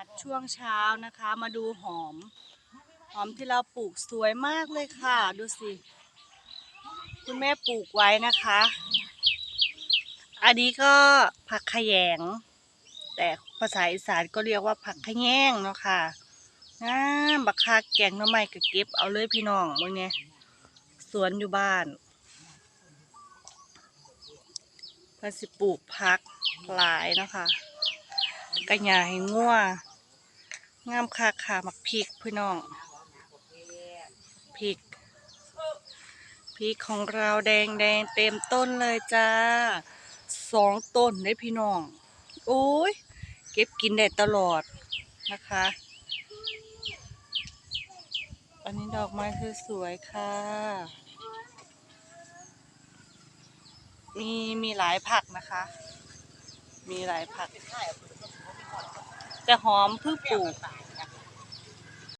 าศช่วงเช้านะคะ มาดูหอม หอมที่เราปลูกสวยมากเลยค่ะ ดูสิ คุณแม่ปลูกไว้นะคะ อันนี้ก็ผักขยง แต่ภาษาอีสานก็เรียกว่าผักขยงเนาะค่ะงามบักคาแกงน้ำไม้ก็เก็บเอาเลยพี่น้องมึงเนี่ยสวนอยู่บ้านเพิ่นสิปลูกผักหลายเนาะค่ะกระหยาให้งัว งามค่ะค่ะมักพริกพี่น้องพริกพริกของเราแดงแดงเต็มต้นเลยจ้าสองต้นได้พี่น้อง โอ้ย เก็บกินได้ตลอดนะคะ อันนี้ดอกไม้คือสวยๆค่ะ มีมีหลายผักนะคะ มีหลายผัก จะหอมเพิ่งปลูก